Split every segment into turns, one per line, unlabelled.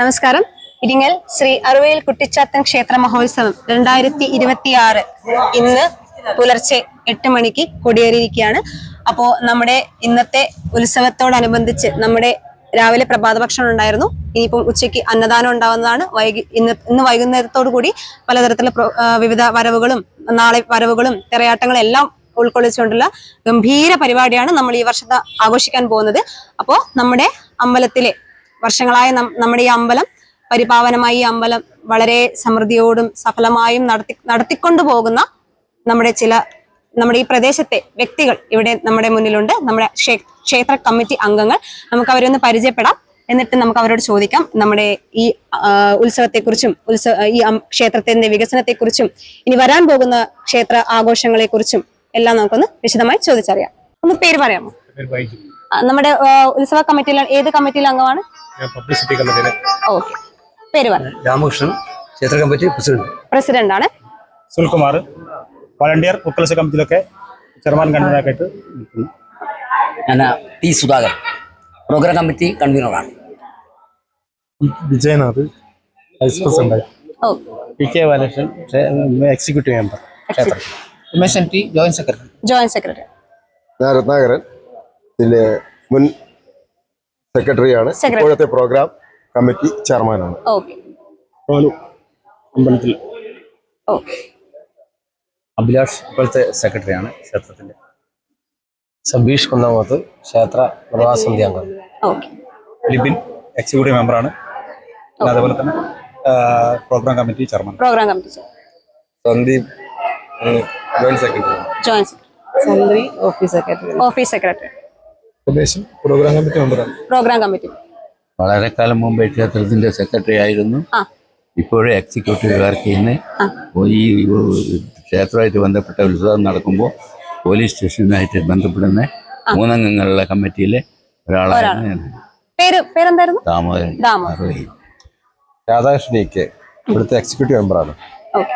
നമസ്കാരം. ഇരിങ്ങൽ ശ്രീ അറുവയിൽ കുട്ടിച്ചാത്തൻ ക്ഷേത്ര മഹോത്സവം രണ്ടായിരത്തി ഇരുപത്തിയാറ് ഇന്ന് പുലർച്ചെ എട്ട് മണിക്ക് കൊടിയേറിയിരിക്കുകയാണ്. അപ്പോ നമ്മുടെ ഇന്നത്തെ ഉത്സവത്തോടനുബന്ധിച്ച് നമ്മുടെ രാവിലെ പ്രഭാത ഭക്ഷണം ഉണ്ടായിരുന്നു. ഇനിയിപ്പം ഉച്ചയ്ക്ക് അന്നദാനം ഉണ്ടാവുന്നതാണ്. വൈകി ഇന്ന് ഇന്ന് വൈകുന്നേരത്തോടു കൂടി പലതരത്തിലുള്ള വിവിധ വരവുകളും നാളെ വരവുകളും തിറയാട്ടങ്ങളും എല്ലാം ഉൾക്കൊള്ളിച്ചുകൊണ്ടുള്ള ഗംഭീര പരിപാടിയാണ് നമ്മൾ ഈ വർഷത്തെ ആഘോഷിക്കാൻ പോകുന്നത്. അപ്പോൾ നമ്മുടെ അമ്പലത്തിലെ വർഷങ്ങളായ നമ്മുടെ ഈ അമ്പലം പരിപാവനമായി ഈ അമ്പലം വളരെ സമൃദ്ധിയോടും സഫലമായും നടത്തി നടത്തിക്കൊണ്ടു പോകുന്ന നമ്മുടെ ചില നമ്മുടെ ഈ പ്രദേശത്തെ വ്യക്തികൾ ഇവിടെ നമ്മുടെ മുന്നിലുണ്ട്. നമ്മുടെ ക്ഷേത്ര കമ്മിറ്റി അംഗങ്ങൾ. നമുക്ക് അവരെ ഒന്ന് പരിചയപ്പെടാം. എന്നിട്ട് നമുക്ക് അവരോട് ചോദിക്കാം. നമ്മുടെ ഈ ഉത്സവത്തെക്കുറിച്ചും ഉത്സവ ഈ ക്ഷേത്രത്തിന്റെ വികസനത്തെക്കുറിച്ചും ഇനി വരാൻ പോകുന്ന ക്ഷേത്ര ആഘോഷങ്ങളെക്കുറിച്ചും എല്ലാം നമുക്കൊന്ന് വിശദമായി ചോദിച്ചറിയാം. ഒന്ന് പേര് പറയാമോ? നമ്മുടെ ഉത്സവ കമ്മിറ്റിയിൽ ഏത് കമ്മിറ്റിയിലെ അംഗമാണ്?
പബ്ലിസിറ്റി കമ്മിറ്റിയിലെ.
ഓക്കെ. പേര് പറയാം
രാമകൃഷ്ണൻ ക്ഷേത്ര കമ്മിറ്റി പ്രസിഡന്റ്.
പ്രസിഡന്റ് ആണ്
സുൽകുമാർ വളണ്ടിയർ ഉക്കലസ കമ്മിറ്റിയിലൊക്കെ ചെയർമാൻ കൺവീനറായിട്ട് നിൽക്കുന്നു.
ഞാൻ ടി സുധാകർ പ്രോഗ്രാം കമ്മിറ്റി കൺവീനറാണ്.
വിജയനാഥ് വൈസ് പ്രസിഡന്റ്
ഓ.
P K Balakrishnan executive member ക്ഷേത്രം.
Umesh T joint secretary.
Joint secretary.
ഞാൻ രത്നാകരൻ ഇതിന്റെ മുൻ സെക്രട്ടറിയാണ്. ഇപ്പോഴത്തെ പ്രോഗ്രാം കമ്മിറ്റി ചെയർമാനാണ്.
അമ്പലത്തിൽ.
അഭിലാഷ് ഇപ്പോഴത്തെ സെക്രട്ടറിയാണ് ക്ഷേത്രത്തിന്റെ. സബീഷ് കുന്നമത്ത് ക്ഷേത്ര നിർവാഹ സമിതി അംഗം.
ഓക്കെ.
ലിബിൻ എക്സിക്യൂട്ടീവ് മെമ്പറാണ് അതേപോലെ തന്നെ program committee chairman
program committee
Sandeep joint secretary
joint secretary
office secretary
office secretary
പ്രദേശം പ്രോഗ്രാം കമ്മിറ്റി മെമ്പറാണ്
പ്രോഗ്രാം കമ്മിറ്റി
വളരെ കാലം മുമ്പ് ക്ഷേത്രത്തിന്റെ സെക്രട്ടറി ആയിരുന്നു. ഇപ്പോഴേ എക്സിക്യൂട്ടീവ് വർക്ക് ചെയ്യുന്ന ഈ ക്ഷേത്രമായിട്ട് ബന്ധപ്പെട്ട ഉത്സവം നടക്കുമ്പോൾ പോലീസ് സ്റ്റേഷനുമായിട്ട് ബന്ധപ്പെടുന്ന മൂന്നംഗങ്ങളുടെ കമ്മിറ്റിയിലെ ഒരാളാണ് ഞാൻ.
പേര് പേരെന്തായിരുന്നു?
ദാമോദരൻ.
ഇവിടുത്തെ എക്സിക്യൂട്ടീവ് മെമ്പറാണ്
ഓക്കെ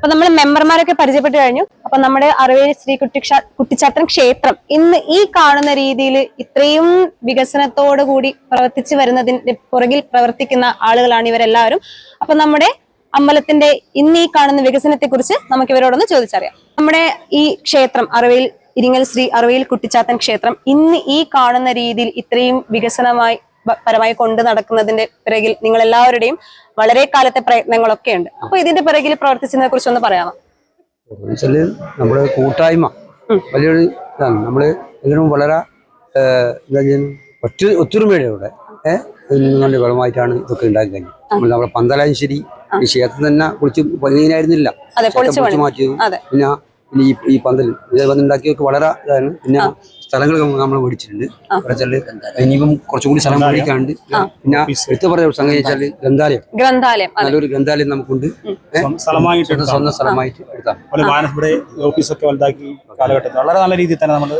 അപ്പൊ നമ്മൾ മെമ്പർമാരൊക്കെ പരിചയപ്പെട്ടു കഴിഞ്ഞു. അപ്പൊ നമ്മുടെ അറിവേലി ശ്രീ കുട്ടിക്ഷ കുട്ടിച്ചാത്തൻ ക്ഷേത്രം ഇന്ന് ഈ കാണുന്ന രീതിയിൽ ഇത്രയും വികസനത്തോടു കൂടി പ്രവർത്തിച്ചു വരുന്നതിന്റെ പുറകിൽ പ്രവർത്തിക്കുന്ന ആളുകളാണ് ഇവരെല്ലാവരും. അപ്പൊ നമ്മുടെ അമ്പലത്തിന്റെ ഇന്ന് ഈ കാണുന്ന വികസനത്തെ കുറിച്ച് നമുക്ക് ഇവരോടൊന്ന് ചോദിച്ചറിയാം. നമ്മുടെ ഈ ക്ഷേത്രം അറിവയിൽ ഇരിങ്ങൽ ശ്രീ അറിവയിൽ കുട്ടിച്ചാത്തൻ ക്ഷേത്രം ഇന്ന് ഈ കാണുന്ന രീതിയിൽ ഇത്രയും വികസനമായി പരമായി കൊണ്ടു നടക്കുന്നതിന്റെ പിറകിൽ നിങ്ങൾ എല്ലാവരുടെയും വളരെ കാലത്തെ പ്രയത്നങ്ങളൊക്കെ ഉണ്ട്. അപ്പൊ ഇതിന്റെ പിറകിൽ പ്രവർത്തിച്ചതിനെ കുറിച്ച് ഒന്ന് പറയാമോ?
നമ്മുടെ കൂട്ടായ്മ വലിയൊരു ഇതാണ്. നമ്മൾ ഇതിനും വളരെ ഒറ്റ ഒത്തൊരുമയുടെ ഇവിടെ. ഏഹ് ഇതിന്റെ ഫലമായിട്ടാണ് ഇതൊക്കെ ഉണ്ടാക്കി കഴിഞ്ഞത്. നമ്മൾ നമ്മുടെ പന്തലാശ്ശേരി ഈ ക്ഷേത്രം തന്നെ കുളിച്ച്
പതിനായിരുന്നില്ല
മാറ്റിയത്. പിന്നെ ഈ പന്തൽ ഇത് വന്നുണ്ടാക്കിയൊക്കെ വളരെ ഇതാണ്. പിന്നെ സ്ഥലങ്ങൾ നമ്മൾ മേടിച്ചിട്ടുണ്ട്. വെച്ചാൽ ഇനിയിപ്പം കുറച്ചും കൂടി സ്ഥലം മേടിക്കാണ്ട് പിന്നെ എടുത്തു പറഞ്ഞ സംഗതി വെച്ചാൽ ഗ്രന്ഥാലയം.
ഗ്രന്ഥാലയം
നല്ലൊരു ഗ്രന്ഥാലയം നമുക്കുണ്ട്?
സ്ഥലമായിട്ട്
സ്വന്തം സ്ഥലമായിട്ട് എടുക്കാം.
ഓഫീസൊക്കെ വലുതാക്കി കാലഘട്ടത്തിൽ വളരെ നല്ല രീതിയിൽ തന്നെ നമ്മൾ.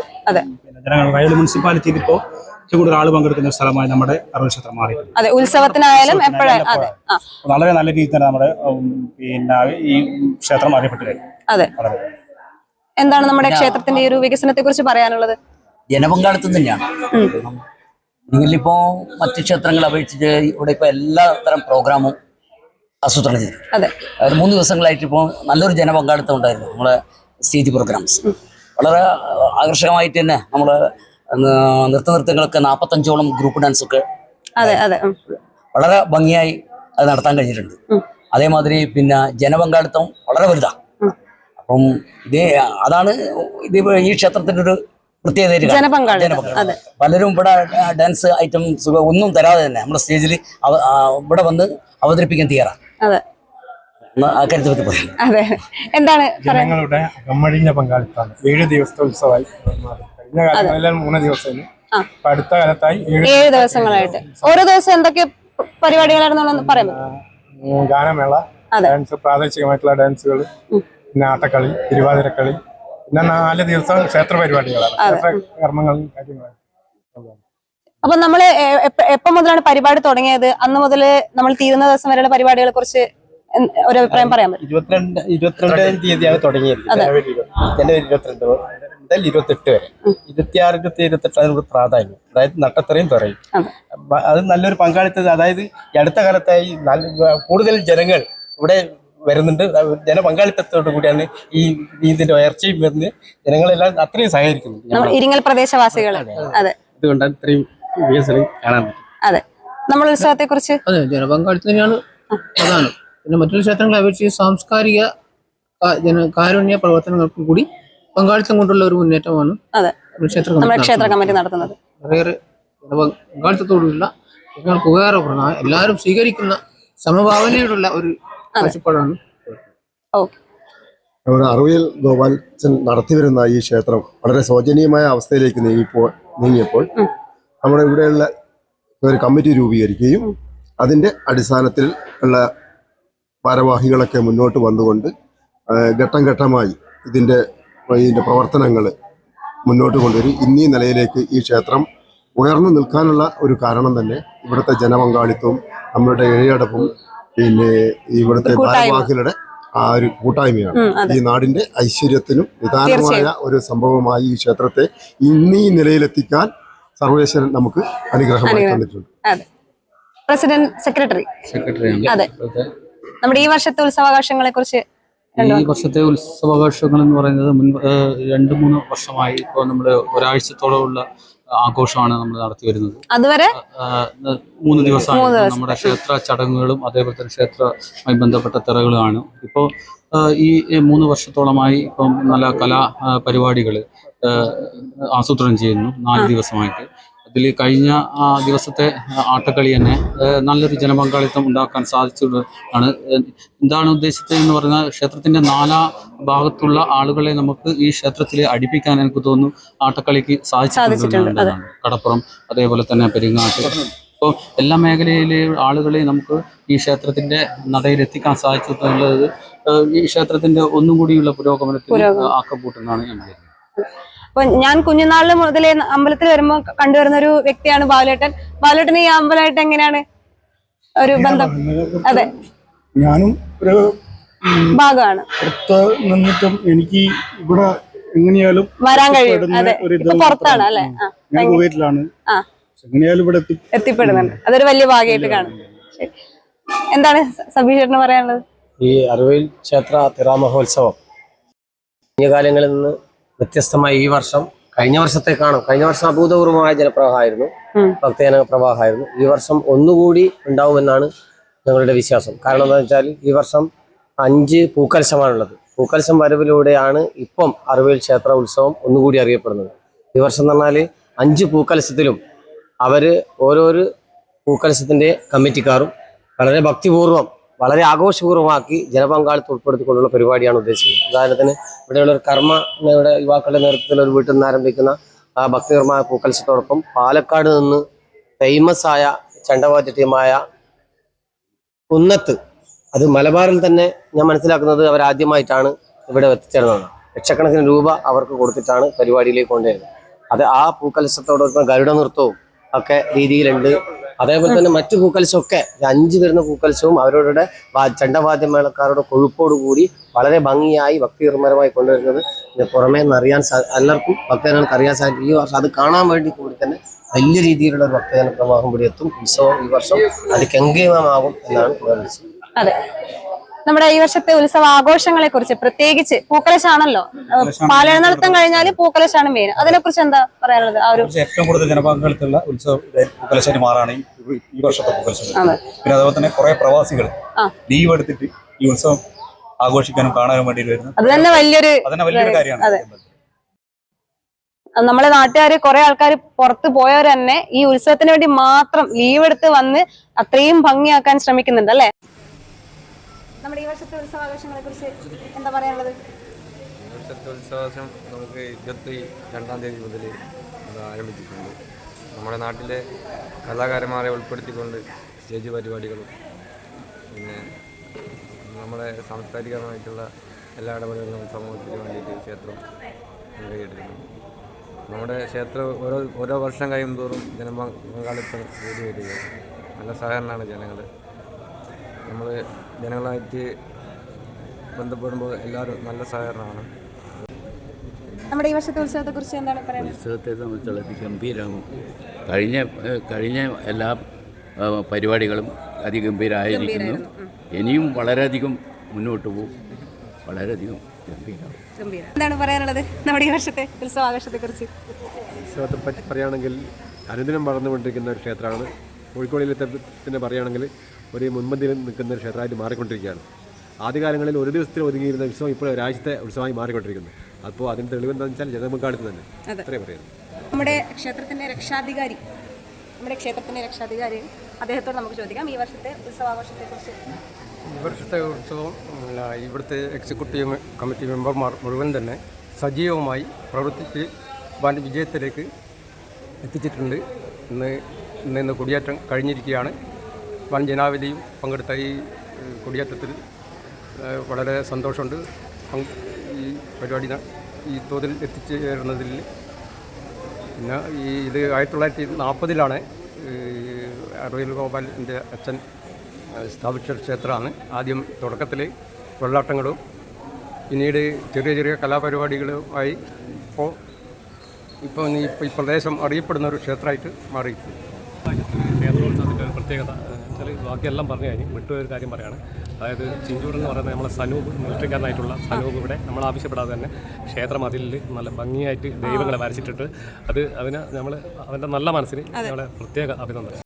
ജനങ്ങൾ വയലൂർ മുനിസിപ്പാലിറ്റിയിൽ ഇപ്പോ ഏറ്റവും കൂടുതൽ ആൾ പങ്കെടുക്കുന്ന സ്ഥലമായി നമ്മുടെ അറുപത് മാറി.
അതെ ഉത്സവത്തിനായാലും എപ്പോഴും അതെ ആ.
വളരെ നല്ല രീതിയിൽ തന്നെ നമ്മുടെ പിന്നെ ഈ ക്ഷേത്രം അറിയപ്പെട്ടു കഴിഞ്ഞു
അതെ എന്താണ് നമ്മുടെ ക്ഷേത്രത്തിന്റെ ഈ ഒരു വികസനത്തെ കുറിച്ച് പറയാനുള്ളത്?
ജനപങ്കാളിത്തം തന്നെയാണ് നിങ്ങളിപ്പോ മറ്റു ക്ഷേത്രങ്ങളെ അപേക്ഷിച്ച് ഇവിടെ ഇപ്പൊ എല്ലാ തരം പ്രോഗ്രാമും ആസൂത്രണം ചെയ്തു.
അതെ.
അതായത് മൂന്ന് ദിവസങ്ങളായിട്ട് ഇപ്പോൾ നല്ലൊരു ജനപങ്കാളിത്തം ഉണ്ടായിരുന്നു നമ്മളെ സ്റ്റേജ് പ്രോഗ്രാംസ്. വളരെ ആകർഷകമായിട്ട് തന്നെ നമ്മൾ നൃത്ത നൃത്തങ്ങളൊക്കെ നാൽപ്പത്തഞ്ചോളം ഗ്രൂപ്പ് ഡാൻസ് ഒക്കെ
അതെ അതെ
വളരെ ഭംഗിയായി അത് നടത്താൻ കഴിഞ്ഞിട്ടുണ്ട്. അതേമാതിരി പിന്നെ ജനപങ്കാളിത്തം വളരെ വലുതാണ് അപ്പം ഇത് അതാണ് ഇത് ഈ ക്ഷേത്രത്തിന്റെ ഒരു പ്രത്യേകത
ജനപങ്കാളിത്തം, അതെ.
പലരും ഇവിടെ ഡാൻസ് ഐറ്റംസ് ഒന്നും തരാതെ തന്നെ നമ്മുടെ സ്റ്റേജിൽ ഇവിടെ വന്ന് അവതരിപ്പിക്കാൻ തയ്യാറാണ്
അതെ. അതെ. എന്താണ്
ജനങ്ങളുടെ അകമഴിഞ്ഞ പങ്കാളിത്തമാണ്. ഏഴ് ദിവസത്തെ ഉത്സവമായി. കഴിഞ്ഞ കാലങ്ങളിലെല്ലാം മൂന്ന് ദിവസം അടുത്ത കാലത്തായി ഏഴ്
ദിവസങ്ങളായിട്ട്. ഓരോ ദിവസം എന്തൊക്കെ പരിപാടികളായിരുന്നു പറയാമോ
ഗാനമേള ഡാൻസ് പ്രാദേശികമായിട്ടുള്ള ഡാൻസുകൾ പിന്നെ ആട്ടക്കളി തിരുവാതിരക്കളി പിന്നെ നാല് ദിവസം ക്ഷേത്ര പരിപാടികളാണ്. ക്ഷേത്ര കർമ്മങ്ങളും കാര്യങ്ങളും
അപ്പൊ നമ്മൾ എപ്പോ മുതലാണ് പരിപാടി തുടങ്ങിയത്? അന്ന് മുതൽ നമ്മൾ തീരുന്ന ദിവസം വരെയുള്ള പരിപാടികളെ കുറിച്ച് ഒരഭിപ്രായം ഒരു അഭിപ്രായം പറയാൻ പറ്റും.
ഇരുപത്തിരണ്ട് ഇരുപത്തിരണ്ടാം തീയതിയാണ് തുടങ്ങിയത്.
അതെ.
ജനുവരി ഇരുപത്തിരണ്ട്. മുതൽ ഇരുപത്തെട്ട് വരെ. ഇരുപത്തിയാറ് ഇരുപത്തി ഇരുപത്തെട്ട് അതിനോട് പ്രാധാന്യം. അതായത് നട്ടത്തറയും തുറയും.
അത്
നല്ലൊരു പങ്കാളിത്തം. അതായത് ഈ അടുത്ത കാലത്തായി നല്ല കൂടുതൽ ജനങ്ങൾ ഇവിടെ വരുന്നുണ്ട്. ജനപങ്കാളിത്തത്തോടു കൂടിയാണ് ഈ ഇതിന്റെ ഉയർച്ചയും വരുന്നത്. ജനങ്ങളെല്ലാം അത്രയും സഹകരിക്കുന്നുണ്ട്
നമ്മൾ ഇരിങ്ങൽ പ്രദേശവാസികൾ. അതെ
ഇതുകൊണ്ടാണ് ഇത്രയും വികസനം കാണാൻ പറ്റും
അതെ. നമ്മൾ ഉത്സവത്തെ കുറിച്ച്
അതെ ജനപങ്കാളിത്തം തന്നെയാണ് പ്രധാനം. പിന്നെ മറ്റൊരു ക്ഷേത്രങ്ങളെ അപേക്ഷിച്ച് സാംസ്കാരിക കാരുണ്യ പ്രവർത്തനങ്ങൾക്കും കൂടി പങ്കാളിത്തം കൊണ്ടുള്ള ഒരു മുന്നേറ്റമാണ് ക്ഷേത്ര കമ്മിറ്റി നടത്തുന്നത്. ജനപ- പങ്കാളിത്തത്തോടുള്ള ജനങ്ങൾക്ക് ഉപകാരപ്രദമായ എല്ലാവരും സ്വീകരിക്കുന്ന സമഭാവനയോടുള്ള ഒരു കാഴ്ചപ്പാടാണ്
ഓക്കെ.
നമ്മുടെ അറിവിൽ ഗോപാലച്ചൻ നടത്തിവരുന്ന ഈ ക്ഷേത്രം വളരെ ശോചനീയമായ അവസ്ഥയിലേക്ക് നീങ്ങിപ്പോ നീങ്ങിയപ്പോൾ നമ്മുടെ ഇവിടെയുള്ള ഒരു കമ്മിറ്റി രൂപീകരിക്കുകയും അതിന്റെ അടിസ്ഥാനത്തിൽ ഉള്ള ഭാരവാഹികളൊക്കെ മുന്നോട്ട് വന്നുകൊണ്ട് ഘട്ടം ഘട്ടമായി ഇതിന്റെ ഇതിന്റെ പ്രവർത്തനങ്ങൾ മുന്നോട്ട് കൊണ്ടുവരും. ഇന്നീ നിലയിലേക്ക് ഈ ക്ഷേത്രം ഉയർന്നു നിൽക്കാനുള്ള ഒരു കാരണം തന്നെ ഇവിടുത്തെ ജനപങ്കാളിത്തവും നമ്മളുടെ ഇഴയടപ്പും പിന്നെ ഇവിടുത്തെ. ഭാരവാഹികളുടെ ആ ഒരു കൂട്ടായ്മയാണ്. ഈ നാടിന്റെ ഐശ്വര്യത്തിനും നിദാനമായ ഒരു സംഭവമായി ഈ ക്ഷേത്രത്തെ ഇന്നീ നിലയിലെത്തിക്കാൻ സർവേശ്വരൻ നമുക്ക് അനുഗ്രഹമായി തന്നിട്ടുണ്ട്.
അതെ. President secretary.
സെക്രട്ടറി
അതെ. നമ്മുടെ ഈ വർഷത്തെ ഉത്സവാഘോഷങ്ങളെ കുറിച്ച്
ഈ വർഷത്തെ ഉത്സവാഘോഷങ്ങൾ എന്ന് പറയുന്നത് മുൻ ഏഹ് രണ്ട് മൂന്ന് വർഷമായി ഇപ്പോൾ നമ്മൾ ഒരാഴ്ചത്തോളമുള്ള ആഘോഷമാണ് നമ്മൾ നടത്തി വരുന്നത്.
അതുവരെ?
മൂന്ന് ദിവസമാണ് നമ്മുടെ ക്ഷേത്ര ചടങ്ങുകളും അതേപോലെ തന്നെ ക്ഷേത്രമായി ബന്ധപ്പെട്ട തിറകളുമാണ് ഇപ്പോൾ ഈ മൂന്ന് വർഷത്തോളമായി ഇപ്പം നല്ല കലാ പരിപാടികൾ ആസൂത്രണം ചെയ്യുന്നു. നാല് ദിവസമായിട്ട്. അതിൽ കഴിഞ്ഞ ആ ദിവസത്തെ ആട്ടക്കളി തന്നെ നല്ലൊരു ജനപങ്കാളിത്തം ഉണ്ടാക്കാൻ സാധിച്ചതാണ് എന്താണ് ഉദ്ദേശിച്ചത് എന്ന് പറഞ്ഞാൽ ക്ഷേത്രത്തിന്റെ നാലാ ഭാഗത്തുള്ള ആളുകളെ നമുക്ക് ഈ ക്ഷേത്രത്തിൽ അടിപ്പിക്കാൻ എനിക്ക് തോന്നുന്നു ആട്ടക്കളിക്ക്
സാധിച്ചിട്ടുണ്ട്.
കടപ്പുറം അതേപോലെ തന്നെ പെരിങ്ങാട്ട്. അപ്പോൾ എല്ലാ മേഖലയിലെ ആളുകളെ നമുക്ക് ഈ ക്ഷേത്രത്തിന്റെ നടയിൽ എത്തിക്കാൻ സാധിച്ചു എന്നുള്ളത് ഈ ക്ഷേത്രത്തിന്റെ ഒന്നും കൂടിയുള്ള പുരോഗമനത്തിന്
ആക്കം
കൂട്ടുന്നതാണ് ഞാൻ
അപ്പൊ ഞാൻ കുഞ്ഞുനാളിൽ മുതലേ അമ്പലത്തിൽ വരുമ്പോ കണ്ടുവരുന്ന ഒരു വ്യക്തിയാണ് ബാലുവേട്ടൻ ബാലേട്ടൻ ഈ അമ്പലമായിട്ട് എങ്ങനെയാണ് ഒരു ബന്ധം? അതെ.
ഞാനും ഒരു
ഭാഗമാണ്.
പുറത്ത് നിന്നിട്ടും എനിക്ക് ഇവിടെ എങ്ങനെയാലും
വരാൻ കഴിയും. അതെ. പുറത്താണ് അല്ലെ? വീട്ടിലാണ്
ഞാൻ കുവൈറ്റിലാണ്. എങ്ങനെയാലും ഇവിടെ എത്തി
എത്തിപ്പെടുന്നുണ്ട്. അതൊരു വലിയ ഭാഗ്യമായിട്ട് കാണും. എന്താണ് സബീഷ് ചേട്ടന് പറയാനുള്ളത്?
ഈ അറിവിൽ ക്ഷേത്ര തിറാമഹോത്സവം. കഴിഞ്ഞ കാലങ്ങളിൽ നിന്ന് വ്യത്യസ്തമായി ഈ വർഷം കഴിഞ്ഞ വർഷത്തെ കാണും. കഴിഞ്ഞ വർഷം അഭൂതപൂർവമായ
ജലപ്രവാഹമായിരുന്നു.
ഭക്തജന പ്രവാഹമായിരുന്നു. ഈ വർഷം ഒന്നുകൂടി ഉണ്ടാവുമെന്നാണ് ഞങ്ങളുടെ വിശ്വാസം. കാരണം എന്താ വെച്ചാൽ ഈ വർഷം അഞ്ച് പൂക്കലശമാണുള്ളത് പൂക്കലശം വരവിലൂടെയാണ് ഇപ്പം അറിവിൽ ക്ഷേത്ര ഉത്സവം ഒന്നുകൂടി അറിയപ്പെടുന്നത്. ഈ വർഷം എന്ന് പറഞ്ഞാൽ അഞ്ച് പൂക്കലശത്തിലും അവർ ഓരോരോ പൂക്കലശത്തിന്റെ കമ്മിറ്റിക്കാരും വളരെ ഭക്തിപൂർവം വളരെ ആഘോഷപൂർവമാക്കി ജനപങ്കാളിത്തം ഉൾപ്പെടുത്തിക്കൊണ്ടുള്ള പരിപാടിയാണ് ഉദ്ദേശിക്കുന്നത്. ഉദാഹരണത്തിന് ഇവിടെയുള്ള ഒരു കർമ്മ ഇവിടെ യുവാക്കളുടെ നേതൃത്വത്തിൽ ഒരു വീട്ടിൽ നിന്ന് ആരംഭിക്കുന്ന ഭക്തികർമായ പൂക്കൽസത്തോടൊപ്പം പാലക്കാട് നിന്ന് ഫേമസ് ആയ ചണ്ടവാദ്യ കുന്നത്ത് അത് മലബാറിൽ തന്നെ ഞാൻ മനസ്സിലാക്കുന്നത് അവർ ആദ്യമായിട്ടാണ് ഇവിടെ എത്തിച്ചേർന്നത്. ലക്ഷക്കണക്കിന് രൂപ അവർക്ക് കൊടുത്തിട്ടാണ് പരിപാടിയിലേക്ക് കൊണ്ടുവരുന്നത്. അത് ആ പൂക്കലശത്തോടൊപ്പം ഗരുഡ നൃത്തവും ഒക്കെ രീതിയിലുണ്ട്. അതേപോലെ തന്നെ മറ്റു പൂക്കൽസൊക്കെ അഞ്ച് വരുന്ന പൂക്കൽസവും അവരുടെ ചണ്ടവാദ്യമേളക്കാരുടെ കൊഴുപ്പോടുകൂടി വളരെ ഭംഗിയായി ഭക്തിനിർമ്മരമായി കൊണ്ടുവരുന്നത്. പുറമേ നിന്ന് അറിയാൻ എല്ലാവർക്കും ഭക്തജനങ്ങൾക്ക് അറിയാൻ സാധിക്കും. ഈ വർഷം അത് കാണാൻ വേണ്ടി കൂടി തന്നെ വലിയ രീതിയിലുള്ള ഭക്തജന പ്രവാഹം കൂടി എത്തും. ഉത്സവം ഈ വർഷം അതികങ്കീയമാകും എന്നാണ് ഞാൻ
അതെ. നമ്മുടെ ഈ വർഷത്തെ ഉത്സവ ആഘോഷങ്ങളെ കുറിച്ച് പ്രത്യേകിച്ച് പൂക്കലശാണല്ലോ പാലെഴുന്നള്ളത്തം കഴിഞ്ഞാൽ പൂക്കലശാണ് മെയിൻ അതിനെ കുറിച്ച് എന്താ പറയാനുള്ളത്? ആ ഒരു
ഏറ്റവും കൂടുതൽ ജനപങ്കാളിത്തമുള്ള ഉത്സവം പൂക്കലശ്ശേരി മാറാണ് ഈ വർഷത്തെ. പിന്നെ അതുപോലെ തന്നെ കുറെ പ്രവാസികൾ ലീവ് എടുത്തിട്ട് ഈ ഉത്സവം ആഘോഷിക്കാനും കാണാനും വേണ്ടി വരുന്നു
അത് തന്നെ വലിയൊരു
വലിയൊരു കാര്യമാണ്.
നമ്മളെ നാട്ടുകാര് കുറെ ആൾക്കാർ പുറത്ത് പോയവർ തന്നെ ഈ ഉത്സവത്തിന് വേണ്ടി മാത്രം ലീവ് എടുത്ത് വന്ന് അത്രയും ഭംഗിയാക്കാൻ ശ്രമിക്കുന്നുണ്ട് അല്ലെ? നമ്മുടെ ഈ വർഷത്തെ ഉത്സവാഘോഷങ്ങളെ കുറിച്ച് എന്താ പറയാനുള്ളത്?
ഉത്സവം നമുക്ക് ഇരുപത്തി രണ്ടാം തീയതി മുതൽ അത് ആരംഭിച്ചിട്ടുണ്ട്. നമ്മുടെ നാട്ടിലെ കലാകാരന്മാരെ ഉൾപ്പെടുത്തിക്കൊണ്ട് സ്റ്റേജ് പരിപാടികളും പിന്നെ നമ്മുടെ സാംസ്കാരികമായിട്ടുള്ള എല്ലാ ഇടപെടലുകളും സമൂഹത്തിന് വേണ്ടിയിട്ട് ക്ഷേത്രം മുൻകൈയെടുക്കുന്നു. നമ്മുടെ ക്ഷേത്രം ഓരോ ഓരോ വർഷം കഴിയും തോറും ജനപങ്കാളിത്തം കൂടി വരികയാണ്. നല്ല സഹകരണമാണ് ജനങ്ങൾ നമ്മൾ ജനങ്ങളായിട്ട് ബന്ധപ്പെടുമ്പോൾ എല്ലാവരും നല്ല സഹകരണമാണ്.
നമ്മുടെ ഈ വർഷത്തെ ഉത്സവത്തെ കുറിച്ച് എന്താണ് പറയുന്നത്
ഉത്സവത്തെ സംബന്ധിച്ചുള്ള ഗംഭീരവും കഴിഞ്ഞ കഴിഞ്ഞ എല്ലാ പരിപാടികളും അതിഗംഭീരമായിരിക്കുന്നു ഇനിയും വളരെയധികം മുന്നോട്ട് പോകും. വളരെയധികം
എന്താണ് പറയാനുള്ളത് നമ്മുടെ ഈ വർഷത്തെ ഉത്സവാഘോഷത്തെ കുറിച്ച്
ഉത്സവത്തെ പറ്റി പറയുകയാണെങ്കിൽ അനുദിനം വളർന്നുകൊണ്ടിരിക്കുന്ന ഒരു ക്ഷേത്രമാണ്. കോഴിക്കോടിലെ തന്നെ പറയുകയാണെങ്കിൽ ഒരു മുൻപന്തിയിൽ നിൽക്കുന്ന ഒരു ക്ഷേത്രമായിട്ട് മാറിക്കൊണ്ടിരിക്കുകയാണ്. ആദ്യകാലങ്ങളിൽ ഒരു ദിവസത്തിൽ ഒതുങ്ങിയിരുന്ന ഉത്സവം ഇപ്പോൾ ഒരാഴ്ചത്തെ ഉത്സവമായി മാറിക്കൊണ്ടിരിക്കുന്നു. അപ്പോൾ അതിന് തെളിവെന്താണെന്ന് വെച്ചാൽ ജനമുഖാടുത്ത് തന്നെ. അത്രയും പറയുന്നത്
നമ്മുടെ ക്ഷേത്രത്തിന്റെ രക്ഷാധികാരി നമ്മുടെ ക്ഷേത്രത്തിന്റെ രക്ഷാധികാരി അദ്ദേഹത്തോട് നമുക്ക് ചോദിക്കാം. ഈ വർഷത്തെ ഉത്സവാഘോഷത്തെക്കുറിച്ച്.
ഈ വർഷത്തെ ഉത്സവം ഇവിടുത്തെ എക്സിക്യൂട്ടീവ് കമ്മിറ്റി മെമ്പർമാർ മുഴുവൻ തന്നെ സജീവമായി പ്രവർത്തിച്ച് വൻ വിജയത്തിലേക്ക് എത്തിച്ചിട്ടുണ്ട്. ഇന്ന് ഇന്ന് ഇന്ന് കൊടിയേറ്റം കഴിഞ്ഞിരിക്കുകയാണ്. വൻ ജനാവലിയും പങ്കെടുത്ത ഈ കൊടിയേറ്റത്തിൽ വളരെ സന്തോഷമുണ്ട്. ഈ പരിപാടി ഈ തോതിൽ എത്തിച്ചേരുന്നതിൽ പിന്നെ ഈ ഇത് ആയിരത്തി തൊള്ളായിരത്തി നാൽപ്പതിലാണ് അറിയൽ ഗോപാലിന്റെ അച്ഛൻ സ്ഥാപിച്ച ക്ഷേത്രമാണ്. ആദ്യം തുടക്കത്തിൽ വെള്ളാട്ടങ്ങളും പിന്നീട് ചെറിയ ചെറിയ കലാപരിപാടികളുമായി ഇപ്പോൾ ഇപ്പോൾ ഈ പ്രദേശം അറിയപ്പെടുന്ന ഒരു ക്ഷേത്രമായിട്ട് മാറിയിട്ടുണ്ട്
പ്രത്യേകത വെച്ചാൽ ബാക്കിയെല്ലാം പറഞ്ഞു കഴിഞ്ഞു വിട്ടു ഒരു കാര്യം പറയാണ്. അതായത് ചിഞ്ചൂർ എന്ന് പറയുന്നത് നമ്മളെ സനൂപ് മിലിറ്ററിക്കാരനായിട്ടുള്ള സനൂപ് ഇവിടെ നമ്മൾ ആവശ്യപ്പെടാതെ തന്നെ ക്ഷേത്ര മതിലിൽ നല്ല ഭംഗിയായിട്ട് ദൈവങ്ങളെ വരച്ചിട്ടിട്ട് അത് അതിന് നമ്മൾ അവന്റെ നല്ല മനസ്സിന് നമ്മളെ പ്രത്യേക അഭിനന്ദനം.